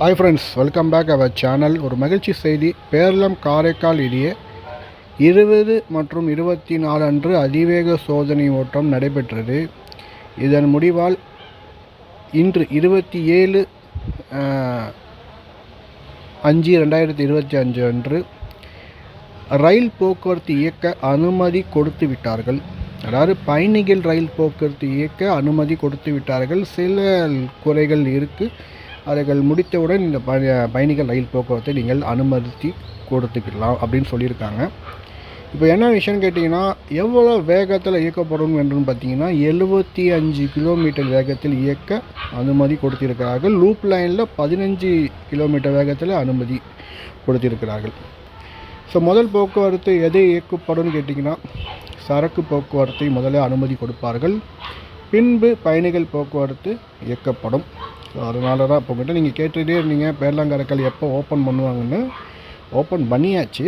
Hi friends welcome back our channel ஒரு மகிழ்ச்சி செய்தி. பேரளம் காரைக்கால் இடையே. இருபது மற்றும் இருபத்தி நாலு அன்று அதிவேக சோதனை ஓட்டம் நடைபெற்றது. இதன் முடிவால் இன்று இருபத்தி ஏழு அஞ்சு ரெண்டாயிரத்தி இருபத்தி அஞ்சு அன்று ரயில் போக்குவரத்து இயக்க அனுமதி கொடுத்து விட்டார்கள். அதாவது பயணிகள் ரயில் போக்குவரத்து இயக்க அனுமதி கொடுத்து விட்டார்கள். சில குறைகள் இருக்குது அவர்கள் முடித்தவுடன் இந்த பய பயணிகள் ரயில் போக்குவரத்தை நீங்கள் அனுமதி கொடுத்துக்கலாம் அப்படின்னு சொல்லியிருக்காங்க. இப்போ என்ன விஷயம்னு கேட்டிங்கன்னா எவ்வளோ வேகத்தில் இயக்கப்படும் என்று பார்த்தீங்கன்னா எழுபத்தி அஞ்சு கிலோமீட்டர் வேகத்தில் இயக்க அனுமதி கொடுத்திருக்கிறார்கள். லூப் லைனில் பதினஞ்சு கிலோமீட்டர் வேகத்தில் அனுமதி கொடுத்திருக்கிறார்கள். ஸோ முதல் போக்குவரத்து எதை இயக்கப்படும் கேட்டிங்கன்னா சரக்கு போக்குவரத்தை முதல்ல அனுமதி கொடுப்பார்கள். பின்பு பயணிகள் போக்குவரத்து இயக்கப்படும். ஸோ அதனால தான் இப்போ மட்டும் நீங்கள் கேட்டுகிட்டே இருந்தீங்க. பேர்லாங்கரக்கல் எப்போ ஓப்பன் பண்ணுவாங்கன்னு ஓப்பன் பண்ணியாச்சு.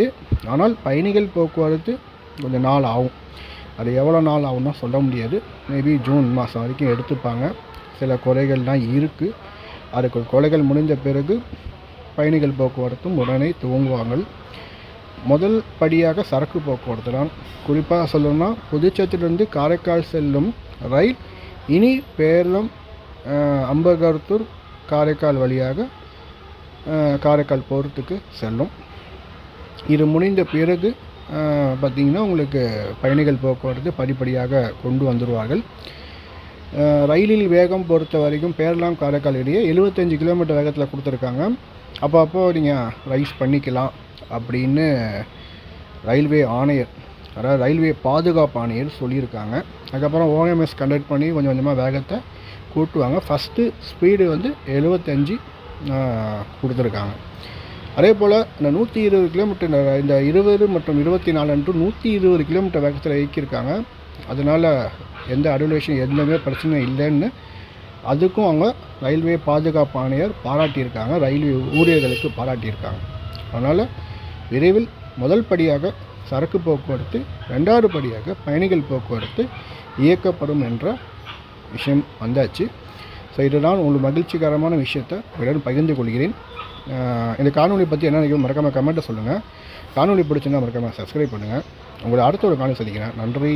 ஆனால் பயணிகள் போக்குவரத்து கொஞ்சம் நாள் ஆகும். அது எவ்வளோ நாள் ஆகும்னா சொல்ல முடியாது. மேபி ஜூன் மாதம் வரைக்கும் எடுத்துப்பாங்க. சில குறைகள்லாம் இருக்குது அதுக்கு கொலைகள் முடிந்த பிறகு பயணிகள் போக்குவரத்தும் உடனே துவங்குவாங்க. முதல் படியாக சரக்கு போக்குவரத்து தான். குறிப்பாக சொல்லணும்னா புதுச்சேத்திலிருந்து காரைக்கால் செல்லும் ரயில் இனி பேரளம் அம்பகர்த்தூர் காரைக்கால் வழியாக காரைக்கால் போகிறதுக்கு செல்லும். இது முடிந்த பிறகு பார்த்திங்கன்னா உங்களுக்கு பயணிகள் போக்குவரத்து படிப்படியாக கொண்டு வந்துடுவார்கள் ரயிலில் வேகம் பொறுத்த வரைக்கும் பேரலாம் காரைக்கால் இடையே எழுபத்தஞ்சு கிலோமீட்டர் வேகத்தில் கொடுத்துருக்காங்க. அப்போ அப்போ நீங்கள் ரைஸ் பண்ணிக்கலாம் அப்படின்னு ரயில்வே ஆணையர் அதாவது ரயில்வே பாதுகாப்பு ஆணையர் சொல்லியிருக்காங்க. அதுக்கப்புறம் ஓஎம்எஸ் கண்டக்ட் பண்ணி கொஞ்சம் கொஞ்சமாக வேகத்தை கூட்டுவாங்க. ஃபஸ்ட்டு ஸ்பீடு வந்து எழுபத்தஞ்சி கொடுத்துருக்காங்க. அதே போல் இந்த நூற்றி இருபது கிலோமீட்டர் இந்த இருபது மற்றும் இருபத்தி நாலு அன்று நூற்றி இருபது கிலோமீட்டர் வேகத்தில் இயக்கியிருக்காங்க. அதனால் எந்த அடல்வேஷன் எதுவுமே பிரச்சனை இல்லைன்னு அதுக்கும் அவங்க ரயில்வே பாதுகாப்பு ஆணையர் பாராட்டியிருக்காங்க. ரயில்வே ஊழியர்களுக்கு பாராட்டியிருக்காங்க. அதனால் விரைவில் முதல் படியாக சரக்கு போக்குவரத்து ரெண்டாவது படியாக பயணிகள் போக்குவரத்து இயக்கப்படும் என்ற விஷயம் வந்தாச்சு. ஸோ இதுதான் உங்களுக்கு மகிழ்ச்சிகரமான விஷயத்தை உங்களுடன் பகிர்ந்து கொள்கிறேன். இந்த காணொலி பற்றி என்ன நினைக்கிறோம் மறக்காமல் கமெண்ட்டை சொல்லுங்கள் காணொலி பிடிச்சிருந்தால் மறக்காமல் சப்ஸ்கிரைப் பண்ணுங்கள் உங்களை அடுத்த ஒரு காணொலி சந்திக்கிறேன். நன்றி